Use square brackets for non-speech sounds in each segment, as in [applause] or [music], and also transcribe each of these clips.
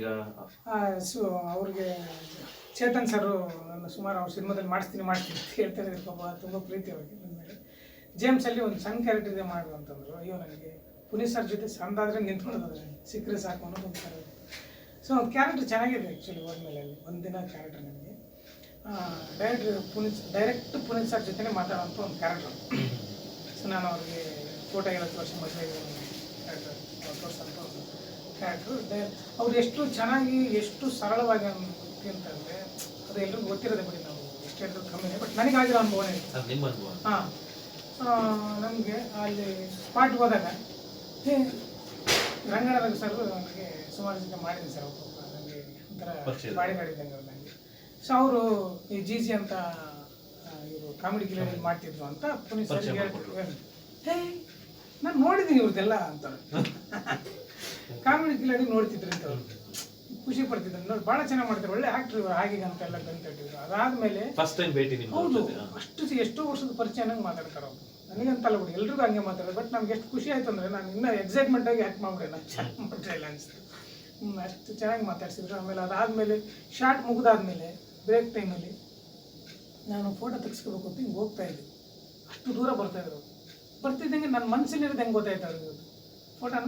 ಈಗ ಸೊ ಅವ್ರಿಗೆ ಚೇತನ್ ಸರ್ ನಾನು ಸುಮಾರು ಅವ್ರ ಸಿನಿಮಾದಲ್ಲಿ ಮಾಡಿಸ್ತೀನಿ ಮಾಡ್ತೀನಿ ಅಂತ ಹೇಳ್ತಾ ಇದ್ದಾರೆ. ಪಾಪ ತುಂಬ ಪ್ರೀತಿ ಅವ್ರಿಗೆ ನನ್ನ ಮೇಲೆ. ಜೇಮ್ಸಲ್ಲಿ ಒಂದು ಸಣ್ಣ ಕ್ಯಾರೆಕ್ಟರ್ ಇದೆ ಮಾಡು ಅಂತಂದ್ರು. ಅಯ್ಯೋ, ನನಗೆ ಪುನೀತ್ ಸರ್ ಜೊತೆ ಸಣ್ಣದಾದ್ರೆ ನಿಂತ್ಕೊಳ್ಳೋದಾದ್ರೆ ಸಿಕ್ಕರೆ ಸಾಕು ಅನ್ನೋದು ಒಂದು ಸೊ ಕ್ಯಾರೆಕ್ಟರ್ ಚೆನ್ನಾಗಿದೆ ಆ್ಯಕ್ಚುಲಿ ಹೋದ್ಮೇಲೆ ಅಲ್ಲಿ ಒಂದಿನ ಕ್ಯಾರೆಕ್ಟರ್ ನನಗೆ. Direct Puneeth direct Puneeth sir ಜೊತೆನೇ ಮಾತಾಡೋಂಥ ಒಂದು ಕ್ಯಾರೆಕ್ಟರ್ ಸೊ ನಾನು ಅವ್ರಿಗೆ ಫೋಟೋ ಐವತ್ತು ವರ್ಷ ಮದುವೆ ಕ್ಯಾರೆಕ್ಟರ್ ತೋರಿಸೋಂಥ ಕ್ಯಾರೆಕ್ಟ್ರು ಅವ್ರು ಎಷ್ಟು ಚೆನ್ನಾಗಿ ಎಷ್ಟು ಸರಳವಾಗಿ ಅಂತಂದರೆ ಅದು ಎಲ್ರಿಗೂ ಗೊತ್ತಿರೋದೇ ಬಿಡಿ ನಾವು. ಎಷ್ಟು ಹೇಳಿದ್ರು ಕಮ್ಮಿನೇ ಬಟ್ ನನಗಾಗಿರೋ ಅನುಭವನೇ ಹಾಂ. ನಮಗೆ ಅಲ್ಲಿ ಸ್ಪಾಟ್ ಹೋದಾಗ ರಂಗನಾಥ ಸರ್ ನನಗೆ ಸುಮಾರು ಜೊತೆ ಮಾಡಿದ್ದೀನಿ ಸರ್ ಅವರು. ನನಗೆ ಒಂಥರ. ಬಾಡಿ ಮಾಡಿದ್ದಂಗೆ ಅವ್ರು ನನಗೆ ಸೊ ಅವರು ಈ ಜಿ ಜಿ ಅಂತ ಇವರು ಕಾಮಿಡಿ ಗಿಲಲ್ಲಿ ಮಾಡ್ತಿದ್ರು ಅಂತ ಪುನೀತ್ ಸರ್. ಹೇ ನಾನು ನೋಡಿದ್ದೀನಿ ಇವ್ರದ್ದೆಲ್ಲ ಅಂತ. [laughs] ಕಾಮಿಡಿ ಗಿಲಡಿ ನೋಡ್ತಿದ್ರು ಅಂತ ಅವ್ರು. ಖುಷಿ ಪಡ್ತಿದ್ರು. ನೋಡಿ ಭಾಳ ಚೆನ್ನಾಗಿ ಮಾಡ್ತಾರೆ. ಒಳ್ಳೆ ಆಕ್ಟರ್ ಇವರು ಹಾಗೆ ಅಂತ ಎಲ್ಲ ಕಂತಿದ್ರು ಅದಾದ್ಮೇಲೆ ಫಸ್ಟ್ ಟೈಮ್ ಭೇಟಿ ನಿಮ್ಮ ಹೌದು. ಅಷ್ಟು ಎಷ್ಟು ವರ್ಷದ ಪರಿಚಯ ನಂಗೆ ಮಾತಾಡ್ತಾರೆ ಅವ್ರು. ನನಗಂತಲ್ಲ ಬಿಡಿ ಎಲ್ರಿಗೂ ಹಂಗೆ ಮಾತಾಡೋದು ಬಟ್ ನಮ್ಗೆ ಎಷ್ಟು ಖುಷಿ ಆಯ್ತು ಅಂದ್ರೆ ನಾನು ಇನ್ನೂ ಎಕ್ಸೈಟ್ಮೆಂಟ್ ಆಗಿ ಆ್ಯಕ್ಟ್ ನಾನು ಚೆನ್ನಾಗಿ ಮಾಡ್ತಾ ಇಲ್ಲ ಅನಿಸ್ತು ಅಷ್ಟು ಚೆನ್ನಾಗಿ ಮಾತಾಡ್ಸಿದ್ರು. ಆಮೇಲೆ ಅದಾದಮೇಲೆ ಶಾರ್ಟ್ ಮುಗಿದಾದ್ಮೇಲೆ ಬ್ರೇಕ್ ಟೈಮಲ್ಲಿ ನಾನು ಫೋಟೋ ತೆಗೆಸ್ಕೋಬೇಕು ಅಂತ ಹಿಂಗೆ ಹೋಗ್ತಾ ಇದ್ದೆ. ಅಷ್ಟು ದೂರ ಬರ್ತಾ ಇದ್ರು ಬರ್ತಿದ್ದಂಗೆ ನನ್ನ ಮನಸ್ಸಲ್ಲಿರೋದು ಹೆಂಗೆ ಗೊತ್ತಾಯ್ತು ಅವ್ರಿಗೆ ಫೋಟೋನ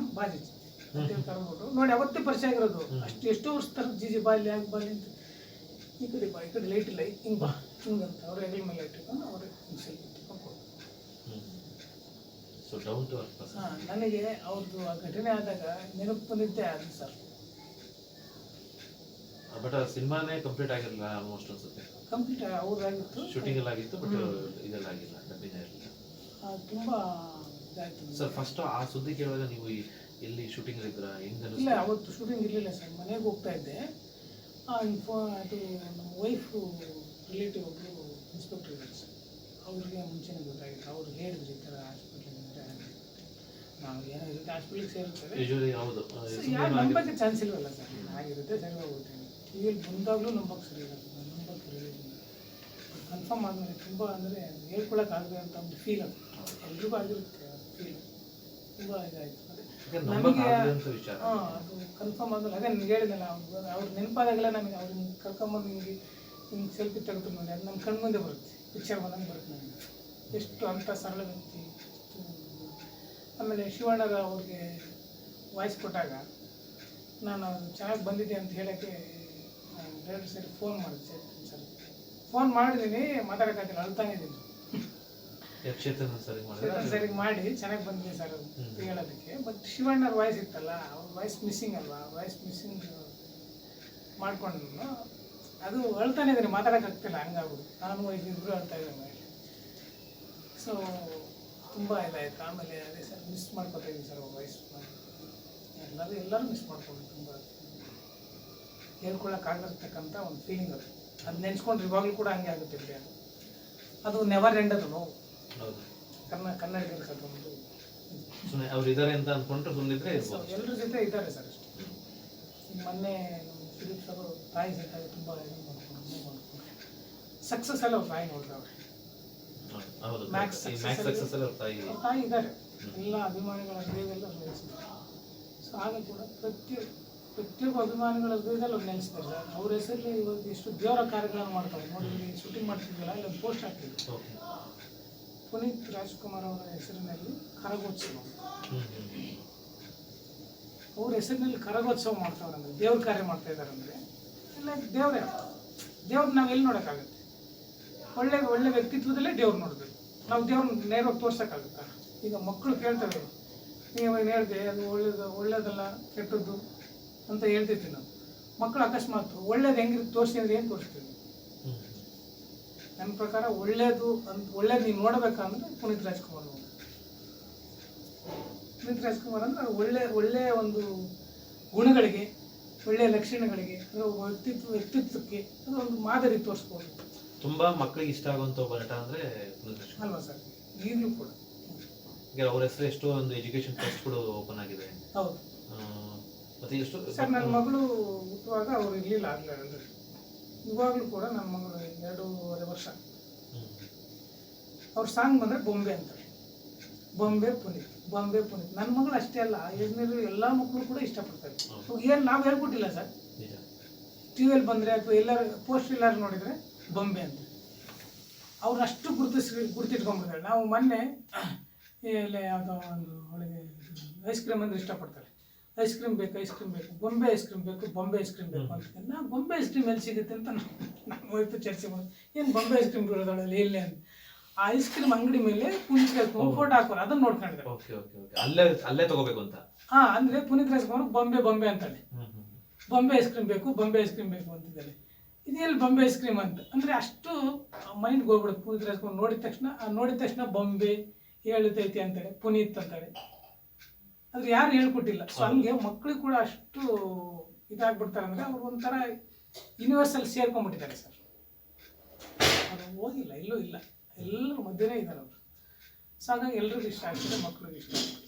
ಕರ್ಬಿಟ್ಟು ನೋಡಿ ಅವತ್ತೇ ಪರಿಚಯ ಆಗಿರೋದು. ಅಷ್ಟು ಎಷ್ಟೋ ವರ್ಷ ತರ ಜಿ ಜಿ ಬಾಲಿ ಆಗಿ ಬಾಲಿ ಅಂತ. ಈ ಕಡೆ ಬಾ ಈ ಕಡೆ ಲೈಟ್ ಇಲ್ಲ ಹಿಂಗೆ ಬಾ ಹಿಂಗಂತ ಅವ್ರ ಹೆಗಲ ಮೇಲೆ ಇಟ್ಕೊಂಡು ಅವ್ರ ಸೆಲ್ಫಿ ಹಾಂ ನನಗೆ ಅವ್ರದ್ದು ಆ ಘಟನೆ ಆದಾಗ ನೆನಪು ಬಂದಿದ್ದೆ ಅದು ಸರ್. ಬಟ್ ಸಿನಿಮಾನೇ ಕಂಪ್ಲೀಟ್ ಆಗಿರಲಿಲ್ಲ ಆಲ್ಮೋಸ್ಟ್ ಅನ್ಸುತ್ತೆ ಕಂಪ್ಲೀಟ್ ಅವ್ರದ್ದಾಗಿತ್ತು ಶೂಟಿಂಗ್ ಎಲ್ಲ ಆಗಿತ್ತು ಬಟ್ ಇದೆಲ್ಲ ಆಗಿಲ್ಲ ಡಬ್ಬಿಂಗ್ ಇರಲಿಲ್ಲ. ತುಂಬ ಇದಾಯ್ತು. ಸರ್ ಫಸ್ಟ್ ಆ ಸುದ್ದಿ ಕೇಳುವಾಗ ನೀವು ಈ- ಎಲ್ಲಿ ಶೂಟಿಂಗ್ ಇದ್ರ ಹೆಂಗ್ ಇಲ್ಲ ಅನಿಸ್ತು ಅವತ್ತು ಶೂಟಿಂಗ್ ಇರಲಿಲ್ಲ ಸರ್. ಮನೆಗೆ ಹೋಗ್ತಾ ಇದ್ದೆ. ಆ, ಫೋ ಅದು ನಮ್ಮ ವೈಫು ರಿಲೇಟಿವ್ ಒಬ್ಬರು ಇನ್ಸ್ಪೆಕ್ಟರ್ ಇದ್ದಾರೆ ಸರ್. ಅವ್ರಿಗೆ ಮುಂಚೆನೇ ಗೊತ್ತಾಗಿತ್ತು. ಅವ್ರು ಹೇಳಿದ್ರು ಈ ಥರ ಹಾಸ್ಪಿಟ್ಲಿಗೆ ನಾವು ಏನೋ ಇರುತ್ತೆ ಹಾಸ್ಪಿಟ್ಲಿಗೆ ಸೇರುತ್ತೇವೆ. ಹೌದು. ಆ, ಸೊ ಸುಮ್ನೆ ಯಾರು ನಂಬಕ್ಕೆ ಚಾನ್ಸ್ ಇಲ್ವಲ್ಲ ಸರ್? ಆಗಿರುತ್ತೆ ಸರಿ ಹೋಗುತ್ತೆ. ಈಗ ಬಂದಾಗಲೂ ನಂಬಕ್ಕೆ ಸರಿ ಇಲ್ಲ ನಂಬಕ್ಕೆ ಸರಿ ಕನ್ಫರ್ಮ್ ಆದಮೇಲೆ ತುಂಬ ಅಂದರೆ ಹೇಳ್ಕೊಳಕ್ಕಾಗದೆ ಅಂತ ಒಂದು ಫೀಲ್ ಆಗುತ್ತೆ ಎಲ್ರಿಗೂ ಆಗಿರುತ್ತೆ ಫೀಲ್ ತುಂಬ ಇದಾಯಿತು. ಕನ್ಫರ್ಮ್ ಆಗಲ್ಲ. ಅದೇ ನಿಮ್ಗೆ ಹೇಳಿದ್ನಲ್ಲ ಅವ್ರು ನೆನಪಾದಾಗೆಲ್ಲ ನನಗೆ ಅವ್ರನ್ನ ಕರ್ಕೊಂಬಂದು ಹಿಂಗೆ ಹಿಂಗೆ ಸೆಲ್ಫಿ ತೆಗೆದು ನೋಡಿ ಅದು ನಮ್ಮ ಕಣ್ಣು ಮುಂದೆ ಬರುತ್ತೆ ಪಿಕ್ಚರ್ ಬಂದಂಗೆ ಬರುತ್ತೆ ನನಗೆ ಎಷ್ಟು ಅಂತ ಸರಳ ವ್ಯಕ್ತಿ ಆಮೇಲೆ ಶಿವಣ್ಣರ ಅವ್ರಿಗೆ ವಾಯ್ಸ್ ಕೊಟ್ಟಾಗ ನಾನು ಅದು ಚೆನ್ನಾಗಿ ಬಂದಿದ್ದೆ ಅಂತ ಹೇಳೋಕ್ಕೆ ಎರಡು ಸರಿ ಫೋನ್ ಮಾಡಿದ್ದೆ ಸರ್ ಫೋನ್ ಮಾಡಿದ್ದೀನಿ ಮಾತಾಡೋಕ್ಕಾಗಿಲ್ಲ ಅಳ್ತಾನೆ ಇದ್ದೀನಿ. ಯಕ್ಷೇತನ ಸರಿ ಮಾಡಿ ಸರಿ ಮಾಡಿ ಚೆನ್ನಾಗಿ ಬಂದಿದೆ ಸರ್ ಅದು ಹೇಳೋದಕ್ಕೆ ಬಟ್ ಶಿವಣ್ಣರ ವಾಯ್ಸ್ ಇತ್ತಲ್ಲ ಅವ್ರ ವಾಯ್ಸ್ ಮಿಸ್ಸಿಂಗ್ ಅಲ್ವಾ? ವಾಯ್ಸ್ ಮಿಸ್ಸಿಂಗ್ ಮಾಡ್ಕೊಂಡು ಅದು ಹೇಳ್ತಾನೆ ಇದ್ದೀನಿ ಮಾತಾಡೋಕ್ಕಾಗ್ತಿಲ್ಲ ಹಂಗಾಗ್ಬಿಡು. ನಾನು ಇಬ್ಬರು ಅಳ್ತಾ ಇದ್ದೀನಿ ಸೊ ತುಂಬ ಇದಾಯಿತು. ಆಮೇಲೆ ಅದೇ ಸರ್ ಮಿಸ್ ಮಾಡ್ಕೊತಾ ಇದ್ದೀನಿ ಸರ್ ವಾಯ್ಸ್ ಎಲ್ಲರೂ ಎಲ್ಲರೂ ಮಿಸ್ ಮಾಡ್ಕೊಂಡು ತುಂಬ. ಹೇಳ್ಕೊಳಕ್ಕಾಗಿರ್ತಕ್ಕಂಥ ಒಂದು ಫೀಲಿಂಗ್ ಅದು. ಅದು ನೆನ್ಸ್ಕೊಂಡ್ರೆ ಇವಾಗಲೂ ಕೂಡ ಹಂಗೆ ಆಗುತ್ತೆ ಅದು. ನೆವರ್ ಎಂಡ್ ಅದು ನೋವು. ಕನ್ನ ಕನ್ನಡಿಗರ ಕರ್ಕೊಂಡು ಸುಮ್ಮನೆ ಅವ್ರು ಇದಾರೆ ಅಂತ ಅನ್ಕೊಂಡ್ರೆ ಸುಮ್ಮನಿದ್ರೆ ಇರ್ಬೋದು. ಎಲ್ಲರ ಜೊತೆ ಇದ್ದಾರೆ ಸರ್ ಈಗ ಮೊನ್ನೆ ಫಿಲಿಪ್ಸ್ ಅವರು ತಾಯಿ ಜೊತೆ ತುಂಬ ಇದು ಮಾಡ್ಕೊಂಡು ಸಕ್ಸಸ್ ಎಲ್ಲ ಅವ್ರ ತಾಯಿ ನೋಡ್ತಾವ್ರೆ ಹೌದು, ಮ್ಯಾಕ್ಸ್ ಸಕ್ಸಸ್ ಅವ್ರ ತಾಯಿ. ತಾಯಿ ಇದ್ದಾರೆ. ಎಲ್ಲ ಅಭಿಮಾನಿಗಳ ಹೃದಯದಲ್ಲಿ ಅವ್ರು ನೆಲೆಸಿದ್ದಾರೆ. ಸೊ ಆಗ ಕೂಡ ಪ್ರತಿ ಪ್ರತಿಯೊಬ್ಬ ಅಭಿಮಾನಿಗಳ ಹೃದಯದಲ್ಲಿ ಅವ್ರು ನೆಲೆಸ್ತಾರೆ ಸರ್. ಅವ್ರ ಹೆಸರಲ್ಲಿ ಇವಾಗ ಇಷ್ಟು ದೇವರ ಕಾರ್ಯಗಳನ್ನು ಮಾಡ್ತಾರೆ. ನೋಡಿ ಶೂಟಿಂಗ್ ಮಾಡ್ತಿದ್ವಲ್ಲ ಇಲ್ಲ ಪೋಸ್ಟ್ ಹಾಕ್ತಿದ್ರು ಪುನೀತ್ ರಾಜ್ಕುಮಾರ್ ಅವರ ಹೆಸರಿನಲ್ಲಿ ಕರಗೋತ್ಸವ. ಅವ್ರ ಹೆಸರಿನಲ್ಲಿ ಕರಗೋತ್ಸವ ಮಾಡ್ತಾವ್ರೆ ಅಂದ್ರೆ, ದೇವ್ರ ಕಾರ್ಯ ಮಾಡ್ತಾ ಇದ್ದಾರೆ ಅಂದರೆ ಇಲ್ಲ ದೇವರೇ ದೇವ್ರ ನಾವು ಎಲ್ಲಿ ನೋಡೋಕ್ಕಾಗತ್ತೆ? ಒಳ್ಳೆ ಒಳ್ಳೆ ವ್ಯಕ್ತಿತ್ವದಲ್ಲೇ ದೇವ್ರು ನೋಡ್ಬೇಕು. ನಾವು ದೇವ್ರನ್ನ ನೇರವಾಗಿ ತೋರ್ಸೋಕ್ಕಾಗುತ್ತಾ? ಈಗ ಮಕ್ಕಳು ಕೇಳ್ತವೆ ನೀವು ಏನು ಹೇಳಿದೆ? ಅದು ಒಳ್ಳೇದು, ಒಳ್ಳೇದಲ್ಲ, ಕೆಟ್ಟದ್ದು ಅಂತ ಹೇಳ್ತಿರ್ತೀವಿ ನಾವು. ಮಕ್ಕಳು ಅಕಸ್ಮಾತ್, ಒಳ್ಳೇದು ಹೆಂಗಿರುತ್ತೆ? ತೋರಿಸಿ ಅಂದ್ರೆ ಏನು ತೋರಿಸ್ತೀವಿ ನನ್ನ ಪ್ರಕಾರ ಒಳ್ಳೇದು ಅಂತ ಒಳ್ಳೇದು ನೀವು ನೋಡಬೇಕಂದ್ರೆ ಪುನೀತ್ ರಾಜ್ಕುಮಾರ್ ಅವರು ಪುನೀತ್ ರಾಜ್ಕುಮಾರ್ ಅಂದ್ರೆ ಒಳ್ಳೆ ಒಳ್ಳೆಯ ಒಂದು ಗುಣಗಳಿಗೆ ಒಳ್ಳೆಯ ಲಕ್ಷಣಗಳಿಗೆ ಅದು ವ್ಯಕ್ತಿತ್ವ ವ್ಯಕ್ತಿತ್ವಕ್ಕೆ ಅದು ಒಂದು ಮಾದರಿ ತೋರಿಸ್ಬೋದು. ತುಂಬಾ ಮಕ್ಕಳಿಗೆ ಇಷ್ಟ ಆಗುವಂತ ಒಬ್ಬ ನಟ ಅಂದ್ರೆ. ಅಲ್ವಾ ಸರ್? ಈಗಲೂ ಕೂಡ. ಈಗ ಅವ್ರ ಹೆಸರು ಎಷ್ಟೋ ಒಂದು ಎಜುಕೇಶನ್ ಟ್ರಸ್ಟ್ ಕೂಡ ಓಪನ್ ಆಗಿದೆ. ಹೌದು. ಮತ್ತೆ ಎಷ್ಟು ಸರ್ ನನ್ನ ಮಗಳು ಹುಟ್ಟುವಾಗ ಅವ್ರು ಇರಲಿಲ್ಲ ಆಗ್ಲಿಲ್ಲ ಅಂದರೆ. ಇವಾಗಲೂ ಕೂಡ ನನ್ನ ಮಗಳು ಎರಡೂವರೆ. ಅವ್ರ ಸಾಂಗ್ ಬಂದರೆ ಬೊಂಬೆ ಅಂತಾರೆ ಬೊಂಬೆ ಪುನೀತ್ ಬೊಂಬೆ ಪುನೀತ್. ನನ್ನ ಮಗಳು ಅಷ್ಟೇ ಅಲ್ಲ ಏಜ್ನರು ಎಲ್ಲ ಮಕ್ಕಳು ಕೂಡ ಇಷ್ಟಪಡ್ತಾರೆ. ಏನು ನಾವು ಹೇಳ್ಕೊಟ್ಟಿಲ್ಲ ಸರ್. ಟಿ ವಿಯಲ್ಲಿ ಬಂದರೆ ಅಥವಾ ಎಲ್ಲರೂ ಪೋಸ್ಟ್ ಎಲ್ಲರೂ ನೋಡಿದರೆ ಬೊಂಬೆ ಅಂತ. ಅವ್ರು ಅಷ್ಟು ಗುರುತಿಸ್ ಗುರುತಿಟ್ಕೊಂಡ್ಬಿಡ್ತಾರೆ. ನಾವು ಮೊನ್ನೆ ಇಲ್ಲಿ ಯಾವುದೋ ಒಂದು ಅವಳಿಗೆ ಐಸ್ ಕ್ರೀಮ್ ಅಂದರೆ ಇಷ್ಟಪಡ್ತಾರೆ. ಐಸ್ ಕ್ರೀಮ್ ಬೇಕು ಐಸ್ ಕ್ರೀಮ್ ಬೇಕು ಬೊಂಬೆ ಐಸ್ ಕ್ರೀಮ್ ಬೇಕು ಬೊಂಬೆ ಐಸ್ ಕ್ರೀಮ್ ಬೇಕು ಅಂತ. ನಾವು ಬೊಂಬೆ ಐಸ್ ಕ್ರೀಮ್ ಎಲ್ಲಿ ಸಿಗುತ್ತೆ ಅಂತ ನಾವು ನಮ್ಮ ವೈಫು ಚರ್ಚೆ ಮಾಡೋದು. ಏನು ಬೊಂಬೆ ಐಸ್ ಕ್ರೀಮ್ ಬರೋದೊಳಗೆ ಇಲ್ಲೇ ಅಂತ ಐಸ್ ಕ್ರೀಮ್ ಅಂಗಡಿ ಮೇಲೆ ಪುನೀತ್ ರಾಜ್ಕುಮಾರ್ ಫೋಟೋ ಹಾಕೋರು ಅದನ್ನ ನೋಡ್ಕೊಂಡಿದ್ದಾರೆ. ಓಕೆ ಓಕೆ ಓಕೆ ಅಲ್ಲೇ ಅಲ್ಲೇ ತಗೋಬೇಕು ಅಂತ? ಹಾ ಅಂದ್ರೆ ಪುನೀತ್ ರಾಜ್ಕುಮಾರ್ ಬೊಂಬೆ ಬೊಂಬೆ ಅಂತಾನೆ ಬೊಂಬೆ ಐಸ್ ಕ್ರೀಮ್ ಬೇಕು ಬೊಂಬೆ ಐಸ್ ಕ್ರೀಮ್ ಬೇಕು ಅಂತಿದ್ದಾನೆ ಇದೆಲ್ಲಿ ಬೊಂಬೆ ಐಸ್ ಕ್ರೀಮ್ ಅಂತ? ಅಂದ್ರೆ ಅಷ್ಟು ಮೈಂಡ್ಗೆ ಹೋಗ್ಬಿಡುತ್ತೆ ಪುನೀತ್ ರಾಜ್ಕುಮಾರ್ ನೋಡಿದ ತಕ್ಷಣ ನೋಡಿದ ತಕ್ಷಣ ಬೊಂಬೆ ಹೇಳುತ್ತೈತಿ ಅಂತಾರೆ ಪುನೀತ್ ಅಂತಾರೆ. ಆದ್ರೆ ಯಾರು ಹೇಳ್ಕೊಟ್ಟಿಲ್ಲ. ಸೊ ಹಂಗೆ ಮಕ್ಳು ಕೂಡ ಅಷ್ಟು ಇದಾಗ್ಬಿಡ್ತಾರೆ ಅಂದ್ರೆ ಅವ್ರು ಒಂಥರ ಯೂನಿವರ್ಸಲ್ ಸೇರ್ಕೊಂಡ್ಬಿಟ್ಟಿದ್ದಾರೆ ಸರ್. ಅದು ಹೋಗಿಲ್ಲ ಎಲ್ಲೂ ಇಲ್ಲ. ಎಲ್ಲರ ಮಧ್ಯನೇ ಇದ್ದಾರೆ ಅವರು. ಸೊ ಹಾಗಾಗಿ ಎಲ್ರಿಗೂ ಇಷ್ಟ ಆಗ್ತದೆ ಮಕ್ಕಳಿಗೆ ಇಷ್ಟ. ಆಗ್ತದೆ